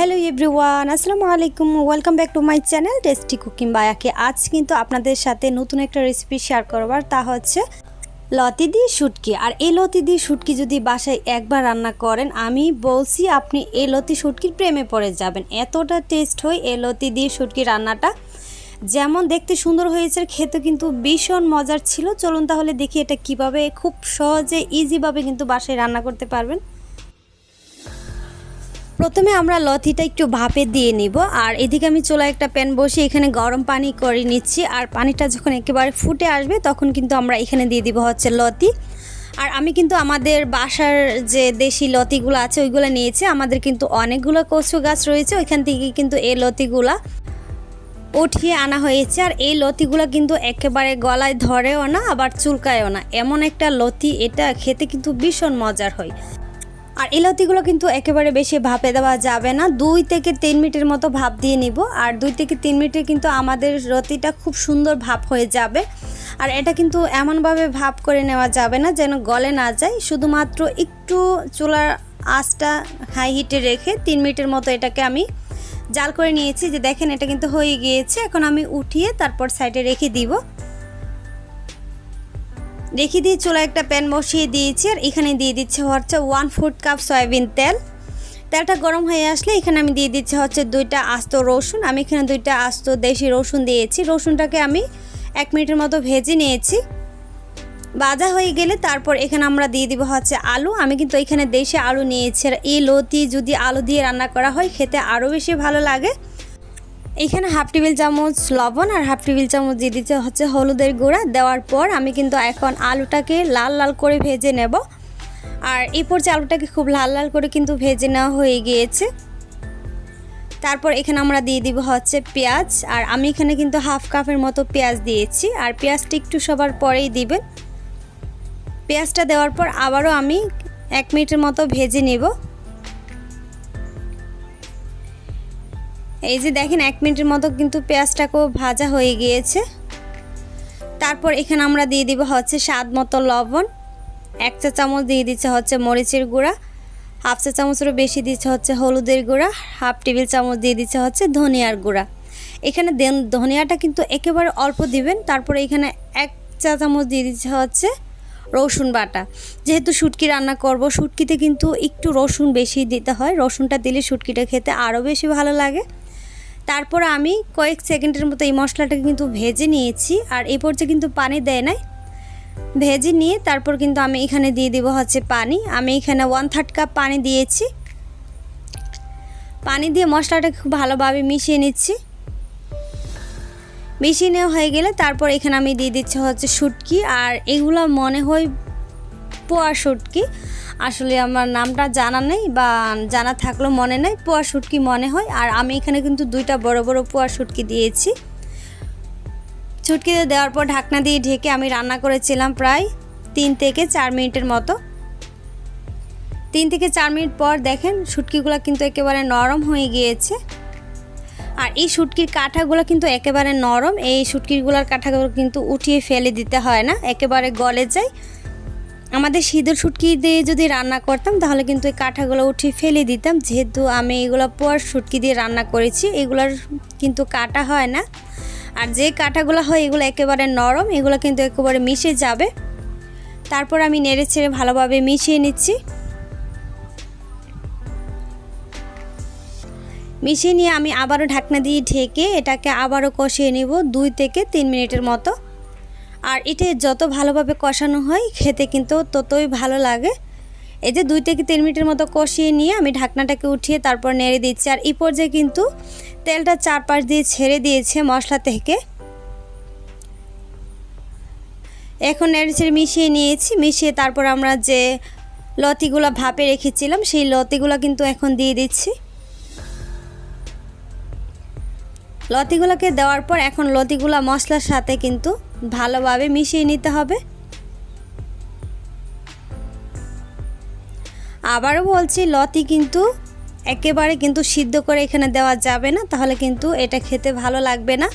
Hello everyone, আসসালামু আলাইকুম। Welcome back to my channel tasty cooking বায়াকে আজ কিন্তু আপনাদের সাথে নতুন একটা রেসিপি শেয়ার করবার, তা হচ্ছে লতি দিয়ে শুটকি। আর এই লতি দিয়ে শুটকি যদি বাসায় একবার রান্না করেন, আমি বলছি আপনি এই লতি শুটকির প্রেমে পড়ে যাবেন। এতটা টেস্ট হয় এই লতি দিয়ে শুটকি রান্নাটা। যেমন দেখতে সুন্দর হয়েছে, খেতে কিন্তু ভীষণ মজার ছিল। চলুন তাহলে দেখি এটা কীভাবে, খুব সহজে ইজিভাবে কিন্তু বাসায় রান্না করতে পারবেন। প্রথমে আমরা লতিটা একটু ভাপে দিয়ে নিব, আর এদিকে আমি চুলা একটা প্যান বসে এখানে গরম পানি করে নিচ্ছি, আর পানিটা যখন একেবারে ফুটে আসবে তখন কিন্তু আমরা এখানে দিয়ে দিব হচ্ছে লতি। আর আমি কিন্তু আমাদের বাসার যে দেশি লতিগুলো আছে ওইগুলো নিয়েছি, আমাদের কিন্তু অনেকগুলো কচু গাছ রয়েছে, ওইখান থেকে কিন্তু এই লতিগুলা উঠিয়ে আনা হয়েছে, আর এই লতিগুলো কিন্তু একেবারে গলায় ধরেও না, আবার চুলকায়ও না। এমন একটা লতি, এটা খেতে কিন্তু ভীষণ মজার হয়। আর এই লতিগুলো কিন্তু একেবারে বেশি ভাপে দেওয়া যাবে না। দুই থেকে তিন মিনিটের মতো ভাপ দিয়ে নিব। আর দুই থেকে তিন মিনিটে কিন্তু আমাদের রতিটা খুব সুন্দর ভাপ হয়ে যাবে। আর এটা কিন্তু এমনভাবে ভাপ করে নেওয়া যাবে না যেন গলে না যায়। শুধুমাত্র একটু চুলার আঁচটা হাই হিটে রেখে তিন মিনিটের মতো এটাকে আমি জাল করে নিয়েছি। যে দেখেন এটা কিন্তু হয়ে গিয়েছে। এখন আমি উঠিয়ে তারপর সাইডে রেখে দিব। রেখে দিয়ে চুলা একটা প্যান বসিয়ে দিয়েছি, আর এখানে দিয়ে দিচ্ছে হচ্ছে ওয়ান ফুট কাপ সয়াবিন তেল। তেলটা গরম হয়ে আসলে এখানে আমি দিয়ে দিচ্ছি হচ্ছে দুইটা আস্ত রসুন। আমি এখানে দুইটা আস্ত দেশি রসুন দিয়েছি। রসুনটাকে আমি এক মিনিটের মতো ভেজে নিয়েছি। ভাজা হয়ে গেলে তারপর এখানে আমরা দিয়ে দিব হচ্ছে আলু। আমি কিন্তু এখানে দেশি আলু নিয়েছি। আর এই লতি যদি আলু দিয়ে রান্না করা হয়, খেতে আরও বেশি ভালো লাগে। এখানে হাফ টেবিল চামচ লবণ আর হাফ টেবিল চামচ দিয়ে দিতে হচ্ছে হলুদের গুঁড়া। দেওয়ার পর আমি কিন্তু এখন আলুটাকে লাল লাল করে ভেজে নেব। আর এই পর্যায়ে আলুটাকে খুব লাল লাল করে কিন্তু ভেজে নেওয়া হয়ে গিয়েছে। তারপর এখানে আমরা দিয়ে দিব হচ্ছে পেঁয়াজ। আর আমি এখানে কিন্তু হাফ কাপের মতো পেঁয়াজ দিয়েছি। আর পেঁয়াজটা একটু সবার পরেই দিবেন। পেঁয়াজটা দেওয়ার পর আবারও আমি এক মিনিটের মতো ভেজে নেব। এই যে দেখেন, এক মিনিটের মতো কিন্তু পেঁয়াজটাকেও ভাজা হয়ে গিয়েছে। তারপর এখানে আমরা দিয়ে দিব হচ্ছে স্বাদ মতো লবণ। এক চা চামচ দিয়ে দিচ্ছে হচ্ছে মরিচের গুঁড়া। হাফ চা চামচেরও বেশি দিচ্ছে হচ্ছে হলুদের গুঁড়া। হাফ টেবিল চামচ দিয়ে দিচ্ছে হচ্ছে ধনিয়ার গুঁড়া। এখানে দেন, ধনিয়াটা কিন্তু একেবারে অল্প দিবেন। তারপরে এখানে এক চা চামচ দিয়ে দিচ্ছে হচ্ছে রসুন বাটা। যেহেতু শুটকি রান্না করব, শুটকিতে কিন্তু একটু রসুন বেশি দিতে হয়। রসুনটা দিলে শুটকিটা খেতে আরও বেশি ভালো লাগে। তারপর আমি কয়েক সেকেন্ডের মতো এই মশলাটাকে কিন্তু ভেজে নিয়েছি, আর এই পর্যায়ে কিন্তু পানি দেয় নাই। ভেজে নিয়ে তারপর কিন্তু আমি এখানে দিয়ে দিব হচ্ছে পানি। আমি এখানে ওয়ান থার্ড কাপ পানি দিয়েছি। পানি দিয়ে মশলাটা খুব ভালোভাবে মিশিয়ে নিচ্ছি। মিশিয়ে নেওয়া হয়ে গেলে তারপর এখানে আমি দিয়ে দিচ্ছি হচ্ছে শুটকি, আর এগুলো মনে হয় পোয়া শুটকি। আসলে আমার নামটা জানা নেই বা জানা থাকলেও মনে নেই, পোয়া শুটকি মনে হয়। আর আমি এখানে কিন্তু দুইটা বড় বড় পোয়া শুটকি দিয়েছি। ছুটকিতে দেওয়ার পর ঢাকনা দিয়ে ঢেকে আমি রান্না করেছিলাম প্রায় তিন থেকে চার মিনিটের মতো। তিন থেকে চার মিনিট পর দেখেন শুটকিগুলো কিন্তু একেবারে নরম হয়ে গিয়েছে। আর এই শুটকির কাঁঠাগুলো কিন্তু একেবারে নরম। এই শুটকিগুলোর কাঁঠাগুলো কিন্তু উঠিয়ে ফেলে দিতে হয় না, একেবারে গলে যায়। আমাদের সিঁদুর শুটকি দিয়ে যদি রান্না করতাম, তাহলে কিন্তু এই কাঁঠাগুলো উঠিয়ে ফেলে দিতাম। যেহেতু আমি এগুলো পর শুটকি দিয়ে রান্না করেছি, এগুলোর কিন্তু কাটা হয় না। আর যে কাঁটাগুলো হয়, এগুলো একেবারে নরম, এগুলো কিন্তু একেবারে মিশে যাবে। তারপর আমি নেড়ে ছেড়ে ভালোভাবে মিশিয়ে নিচ্ছি। মিশিয়ে নিয়ে আমি আবারও ঢাকনা দিয়ে ঢেকে এটাকে আবারও কষিয়ে নিব দুই থেকে তিন মিনিটের মতো। আর এটা যত ভালোভাবে কষানো হয়, খেতে কিন্তু ততই ভালো লাগে। এই যে দুই থেকে তিন মিনিটের মতো কষিয়ে নিয়ে আমি ঢাকনাটাকে উঠিয়ে তারপর নেড়ে দিচ্ছি। আর এই পর্যায়ে কিন্তু তেলটা চারপাশ দিয়ে ছেড়ে দিয়েছে মশলা থেকে। এখন নেড়ে ছেড়ে মিশিয়ে নিয়েছি। মিশিয়ে তারপর আমরা যে লতিগুলো ভাপে রেখেছিলাম, সেই লতিগুলো কিন্তু এখন দিয়ে দিচ্ছি। লতিগুলোকে দেওয়ার পর এখন লতিগুলা মশলার সাথে কিন্তু ভালোভাবে মিশিয়ে নিতে হবে। আবারও বলছি, লতি কিন্তু একেবারে কিন্তু সিদ্ধ করে এখানে দেওয়া যাবে না, তাহলে কিন্তু এটা খেতে ভালো লাগবে না।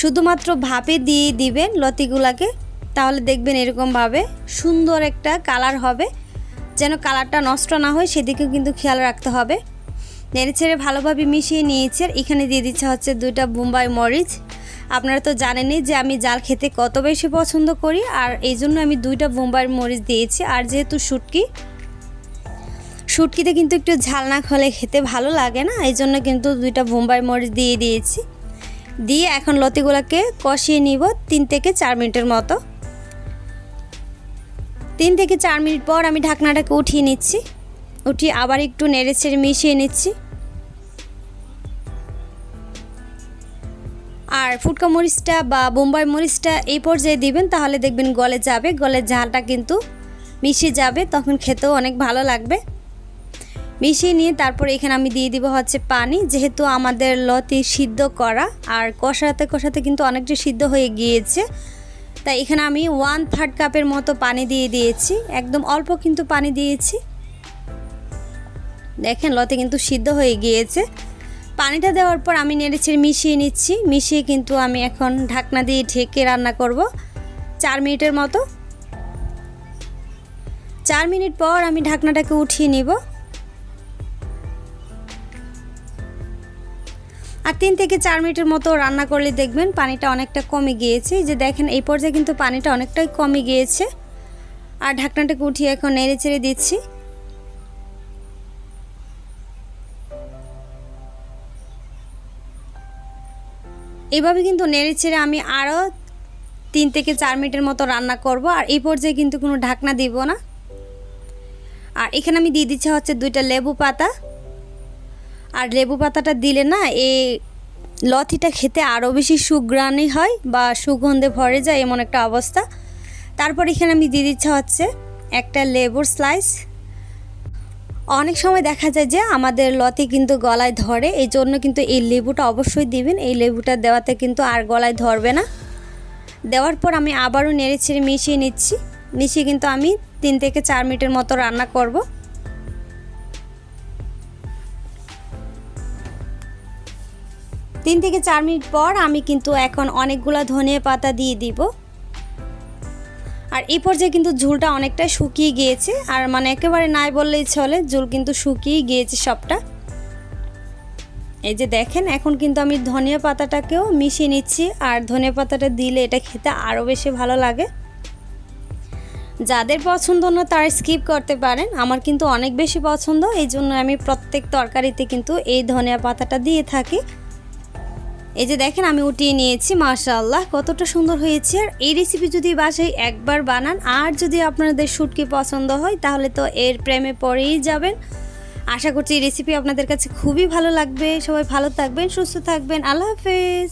শুধুমাত্র ভাপে দিয়ে দিবেন লতিগুলাকে, তাহলে দেখবেন এরকমভাবে সুন্দর একটা কালার হবে। যেন কালারটা নষ্ট না হয়, সেদিকেও কিন্তু খেয়াল রাখতে হবে। নেড়ে ছেড়ে ভালোভাবে মিশিয়ে নিয়েছি আর এখানে দিয়ে দিচ্ছে হচ্ছে দুইটা বোম্বাই মরিচ। আপনারা তো জানেনই যে আমি জাল খেতে কত বেশি পছন্দ করি আর এই জন্য আমি দুইটা বোম্বাই মরিচ দিয়েছি আর যেহেতু শুটকি, শুটকিতে কিন্তু একটু ঝাল না খলে খেতে ভালো লাগে না, এই জন্য কিন্তু দুইটা বোম্বাই মরিচ দিয়ে দিয়েছি। দিয়ে এখন লতিগুলোকে কষিয়ে নিব তিন থেকে চার মিনিটের মতো। তিন থেকে চার মিনিট পর আমি ঢাকনাটাকে উঠিয়ে নিচ্ছি। উঠিয়ে আবার একটু নেড়ে ছেড়ে মিশিয়ে নিচ্ছি। আর ফুটকা মরিচটা বা বোম্বাই মরিচটা এই পর্যায়ে দিবেন, তাহলে দেখবেন গলে যাবে। গলের ঝালটা কিন্তু মিশে যাবে, তখন খেতেও অনেক ভালো লাগবে। মিশিয়ে নিয়ে তারপর এখানে আমি দিয়ে দিব হচ্ছে পানি। যেহেতু আমাদের লতি সিদ্ধ করা, আর কষাতে কষাতে কিন্তু অনেকটা সিদ্ধ হয়ে গিয়েছে। তাই এখানে আমি ওয়ান থার্ড কাপের মতো পানি দিয়ে দিয়েছি। একদম অল্প কিন্তু পানি দিয়েছি। দেখেন লতে কিন্তু সিদ্ধ হয়ে গিয়েছে। পানিটা দেওয়ার পর আমি নেড়েছেড়ে মিশিয়ে নিচ্ছি। মিশিয়ে কিন্তু আমি এখন ঢাকনা দিয়ে ঢেকে রান্না করব। চার মিনিটের মতো। চার মিনিট পর আমি ঢাকনাটাকে উঠিয়ে নিব। আর তিন থেকে চার মিনিটের মতো রান্না করলে দেখবেন পানিটা অনেকটা কমে গিয়েছে। যে দেখেন, এই পর্যায়ে কিন্তু পানিটা অনেকটাই কমে গিয়েছে। আর ঢাকনাটাকে উঠিয়ে এখন নেড়ে চেড়ে দিচ্ছি। এভাবে কিন্তু নেড়ে ছেড়ে আমি আরও তিন থেকে চার মিনিটের মতো রান্না করব, আর এই পর্যায়ে কিন্তু কোনো ঢাকনা দিব না। আর এখানে আমি দিয়ে দিচ্ছি হচ্ছে দুইটা লেবু পাতা। আর লেবু পাতাটা দিলে না এই লথিটা খেতে আরও বেশি সুগ্রাণী হয় বা সুগন্ধে ভরে যায় এমন একটা অবস্থা। তারপর এখানে আমি দিয়ে দিচ্ছি হচ্ছে একটা লেবুর স্লাইস অনেক সময় দেখা যায় যে আমাদের লতি কিন্তু গলায় ধরে এই জন্য কিন্তু এই লেবুটা অবশ্যই দিবেন। এই লেবুটা দেওয়াতে কিন্তু আর গলায় ধরবে না। দেওয়ার পর আমি আবারও নেড়ে ছেড়ে মিশিয়ে নিচ্ছি। মিশিয়ে কিন্তু আমি তিন থেকে চার মিনিটের মতো রান্না করব। তিন থেকে চার মিনিট পর আমি কিন্তু এখন অনেকগুলো ধনিয়া পাতা দিয়ে দিব। আর এই পর্যায়ে কিন্তু ঝুলটা অনেকটা শুকিয়ে গিয়েছে, আর মানে একেবারে নাই বললেই চলে, ঝুল কিন্তু শুকিয়ে গিয়েছে সবটা। এই যে দেখেন, এখন কিন্তু আমি ধনিয়া পাতাটাকেও মিশিয়ে নিচ্ছি, আর ধনিয়া পাতাটা দিলে এটা খেতে আরও বেশি ভালো লাগে। যাদের পছন্দ না তারা স্কিপ করতে পারেন, আমার কিন্তু অনেক বেশি পছন্দ, এই জন্য আমি প্রত্যেক তরকারিতে কিন্তু এই ধনিয়া পাতাটা দিয়ে থাকি। এই যে দেখেন, আমি উঠিয়ে নিয়েছি, মাশাআল্লাহ, কতটা সুন্দর হয়েছে। আর এই রেসিপি যদি বাসায় একবার বানান, আর যদি আপনাদের শুটকি পছন্দ হয়, তাহলে তো এর প্রেমে পরেই যাবেন। আশা করছি এই রেসিপি আপনাদের কাছে খুবই ভালো লাগবে। সবাই ভালো থাকবেন, সুস্থ থাকবেন। আল্লাহ হাফেজ।